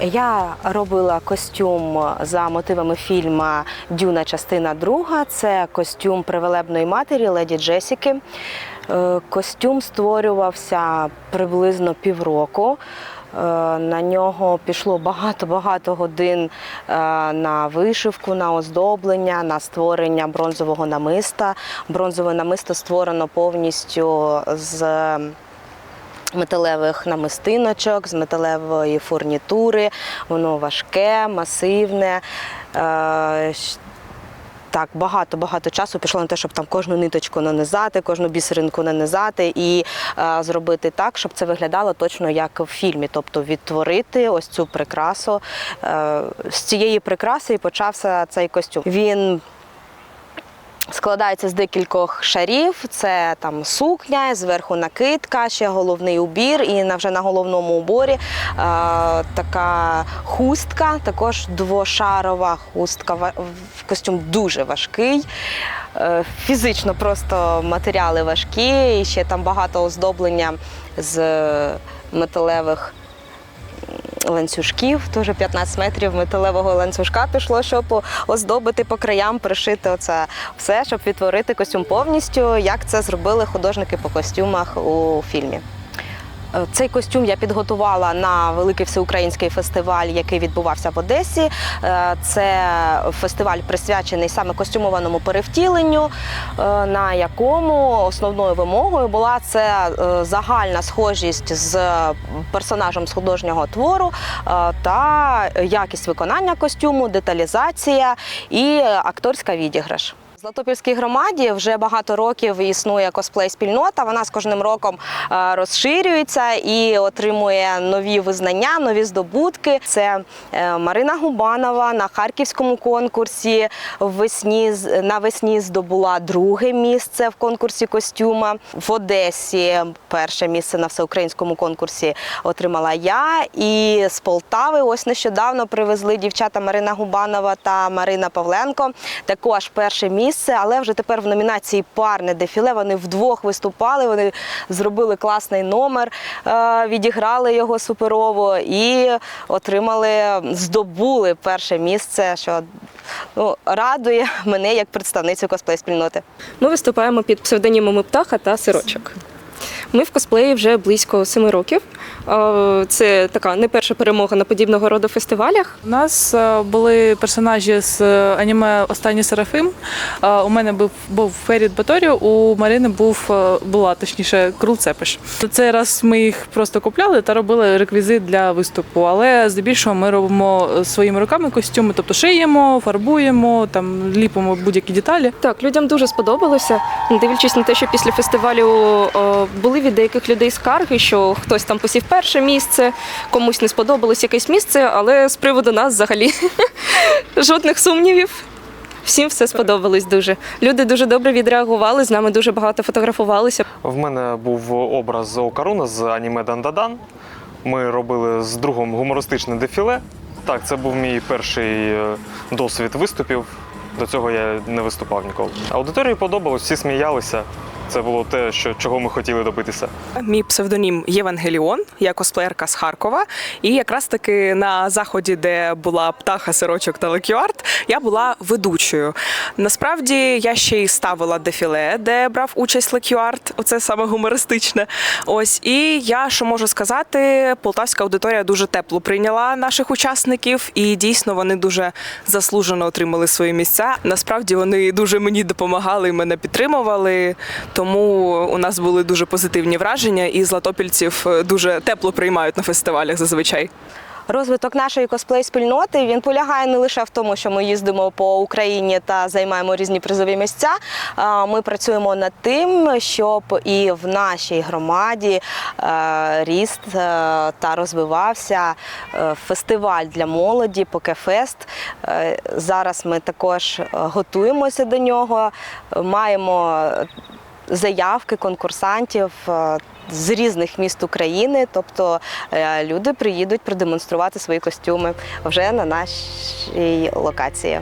Я робила костюм за мотивами фільму Дюна, частина друга. Це костюм привелебної матері леді Джесіки. Е, Костюм створювався приблизно півроку. Е, На нього пішло багато-багато годин е, на вишивку, на оздоблення, на створення бронзового намиста. Бронзове намисто створено повністю з металевих намистиночок, з металевої фурнітури. Воно важке, масивне. Е, Так, багато-багато часу пішло на те, щоб там кожну ниточку нанизати, кожну бісеринку нанизати і е, зробити так, щоб це виглядало точно як в фільмі. Тобто відтворити ось цю прикрасу. Е, з цієї прикраси і почався цей костюм. Він складається з декількох шарів. Це там сукня, зверху накидка, ще головний убір, і на вже на головному уборі е, така хустка, також двошарова хустка. Костюм дуже важкий. Е, Фізично просто матеріали важкі, і ще там багато оздоблення з металевих ланцюжків, теж 15 метрів металевого ланцюжка пішло, щоб оздобити по краям, пришити оце все, щоб відтворити костюм повністю, як це зробили художники по костюмах у фільмі. Е, Цей костюм я підготувала на великий всеукраїнський фестиваль, який відбувався в Одесі. Е, Це фестиваль присвячений саме костюмованому перевтіленню, е, на якому основною вимогою була це загальна схожість з персонажем з художнього твору та якість виконання костюму, деталізація і акторська відіграш. Златопільській громаді вже багато років існує косплей-спільнота. Вона з кожним роком е, розширюється і отримує нові визнання, нові здобутки. Це е, Марина Губанова на харківському конкурсі весні навесні здобула друге місце в конкурсі костюма. В Одесі перше місце на всеукраїнському конкурсі отримала я. І з Полтави ось нещодавно привезли дівчата Марина Губанова та Марина Павленко. Також перше місце, але вже тепер в номінації парне дефіле. Вони вдвох виступали. Вони зробили класний номер, е, відіграли його суперово і отримали, здобули перше місце, що ну, радує мене як представницю косплей-спільноти. Ми виступаємо під псевдонімами птаха та сирочок. Ми в косплеї вже близько семи років. Це така не перша перемога на подібного роду фестивалях. У нас е, були персонажі з е, аніме Останній Серафим. У мене був був Ферід Баторіо, у Марини був е, була точніше Крул Цепиш. Цей раз ми їх просто купляли та робили реквізит для виступу. Але здебільшого ми робимо своїми руками костюми, тобто шиємо, фарбуємо, там ліпимо будь-які деталі. Так, людям дуже сподобалося, дивлячись на те, що після фестивалю були від деяких людей скарги, що хтось там посів перше місце, комусь не сподобалось якесь місце, але з приводу нас взагалі жодних сумнівів. Всім все сподобалось дуже. Люди дуже добре відреагували, з нами дуже багато фотографувалися. В мене був образ Окаруна з аніме Дандадан. Ми робили з другом гумористичне дефіле. Так, це був мій перший е, досвід виступів. До цього я не виступав ніколи. Аудиторії подобалось, всі сміялися. Це було те, що, чого ми хотіли добитися. Мій псевдонім Євангеліон, я косплеєрка з Харкова. І якраз таки на заході, де була птаха, сирочок та лекюарт, я була ведучою. Насправді я ще й ставила дефіле, де брав участь лекюарт. Оце саме гумористичне. Ось і я що можу сказати, полтавська аудиторія дуже тепло прийняла наших учасників, і дійсно вони дуже заслужено отримали свої місця. Насправді вони дуже мені допомагали мене підтримували. Тому у нас були дуже позитивні враження, і златопільців е, дуже тепло приймають на фестивалях зазвичай. Розвиток нашої косплей-спільноти він полягає не лише в тому, що ми їздимо по Україні та займаємо різні призові місця. Ми працюємо над тим, щоб і в нашій громаді е, ріст е, та розвивався фестиваль для молоді Покефест. Зараз ми також готуємося до нього, маємо заявки конкурсантів е, з різних міст України. Тобто е, люди приїдуть продемонструвати свої костюми вже на нашій локації.